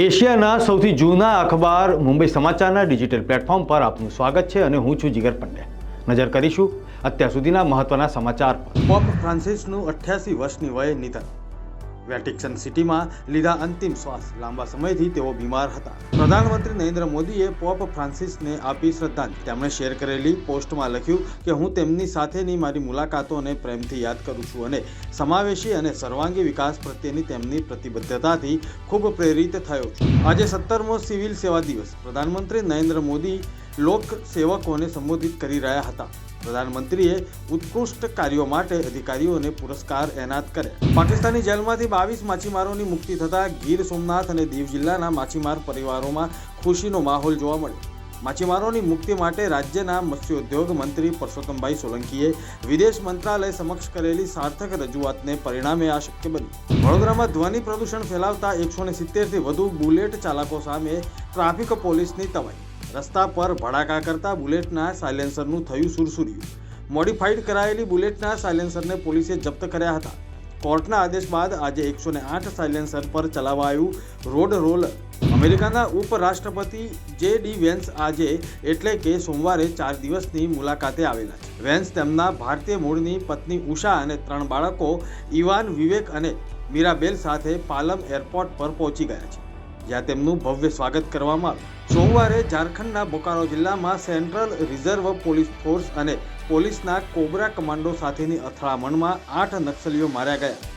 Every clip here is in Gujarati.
એશિયાના સૌથી જૂના અખબાર મુંબઈ સમાચારના ડિજિટલ પ્લેટફોર્મ પર આપનું સ્વાગત છે અને હું છું જીગર પંડે નજર કરીશું અત્યાર સુધીના મહત્વના સમાચાર પર. પોપ ફ્રાન્સિસનું અઠ્યાસી વર્ષની વયે નિધન. વેટિકન સિટીમાં લીધા અંતિમ શ્વાસ. લાંબા સમયથી તેઓ બીમાર હતા. પ્રધાનમંત્રી નરેન્દ્ર મોદીએ પોપ ફ્રાન્સિસને આપી શ્રદ્ધાંજલિ. તેમણે શેર કરેલી પોસ્ટમાં લખ્યું કે, હું તેમની સાથેની મારી મુલાકાતોને પ્રેમથી યાદ કરું છું અને સમાવેશી અને સર્વાંગી વિકાસ પ્રત્યેની તેમની પ્રતિબદ્ધતાથી ખૂબ પ્રેરિત થયો છું. આજે સત્તરમો સિવિલ સેવા દિવસ. પ્રધાનમંત્રી નરેન્દ્ર મોદી લોક સેવકોને સંબોધિત કરી રહ્યા હતા. પ્રધાનમંત્રીએ ઉત્કૃષ્ટ કાર્યો માટે અધિકારીઓને પુરસ્કાર એનાયત કર્યા. પાકિસ્તાની જેલમાંથી બાવીસ માછીમારોની મુક્તિ થતાં ગીર સોમનાથ અને દીવ જિલ્લાના માછીમાર પરિવારોમાં ખુશીનો માહોલ જોવા મળ્યો. માછીમારોની મુક્તિ માટે રાજ્યના મત્સ્યોદ્યોગ મંત્રી પરસોત્તમભાઈ સોલંકીએ વિદેશ મંત્રાલય સમક્ષ કરેલી સાર્થક રજૂઆતને પરિણામે આ શક્ય બન્યું. વડોદરામાં ધ્વનિ પ્રદૂષણ ફેલાવતા એકસો સિત્તેરથી વધુ બુલેટ ચાલકો સામે ટ્રાફિક પોલીસની તવાઈ. રસ્તા પર ભડાકા કરતા બુલેટના સાયલેન્સરનું થયું સુરસુર્યું. મોડિફાઈડ કરાયેલી બુલેટના સાયલેન્સરને પોલીસે જપ્ત કર્યા હતા. કોર્ટના આદેશ બાદ આજે એકસો ને આઠ સાયલેન્સર પર ચલાવાયું રોડ રોલર અમેરિકાના ઉપરાષ્ટ્રપતિ જે ડી વેન્સ આજે એટલે કે સોમવારે ચાર દિવસની મુલાકાતે આવેલા છે. વેન્સ તેમના ભારતીય મૂળની પત્ની ઉષા અને ત્રણ બાળકો ઇવાન વિવેક અને મીરાબેલ સાથે પાલમ એરપોર્ટ પર પહોંચી ગયા છે. જ્યાં તેમનું ભવ્ય સ્વાગત કરવામાં આવ્યું. સોમવારે ઝારખંડના બોકારો જિલ્લામાં સેન્ટ્રલ રિઝર્વ પોલીસ ફોર્સ અને પોલીસના કોબરા કમાન્ડો સાથેની અથડામણમાં આઠ નક્સલીઓ માર્યા ગયા.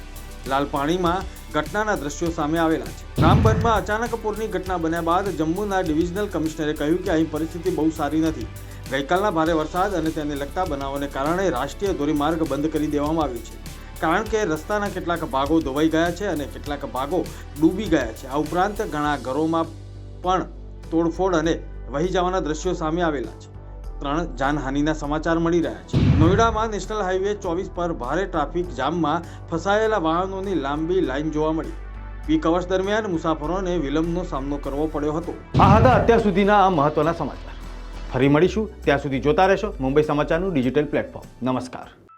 લાલપાણીમાં ઘટનાના દ્રશ્યો સામે આવેલા છે. રામબનમાં અચાનક પૂરની ઘટના બન્યા બાદ જમ્મુના ડિવિઝનલ કમિશનરે કહ્યું કે અહીં પરિસ્થિતિ બહુ સારી નથી. ગઈકાલના ભારે વરસાદ અને તેને લગતા બનાવોને કારણે રાષ્ટ્રીય ધોરીમાર્ગ બંધ કરી દેવામાં આવ્યો છે. કારણ કે રસ્તાના કેટલાક ભાગો ધોવાઈ ગયા છે અને કેટલાક ભાગો ડૂબી ગયા છે. આ ઉપરાંત ઘણા ઘરોમાં પણ તોડફોડ અને વહી જવાના દ્રશ્યો સામે આવેલા છે. ત્રણ જાનહાનિના સમાચાર મળી રહ્યા છે. નોઈડામાં નેશનલ હાઈવે ચોવીસ પર ભારે ટ્રાફિક જામમાં ફસાયેલા વાહનોની લાંબી લાઈન જોવા મળી. પીક અવર્સ દરમિયાન મુસાફરોને વિલંબનો સામનો કરવો પડ્યો હતો. આ હતા અત્યાર સુધીના આ મહત્વના સમાચાર. ફરી મળીશું. ત્યાં સુધી જોતા રહેશો મુંબઈ સમાચારનું ડિજિટલ પ્લેટફોર્મ. નમસ્કાર.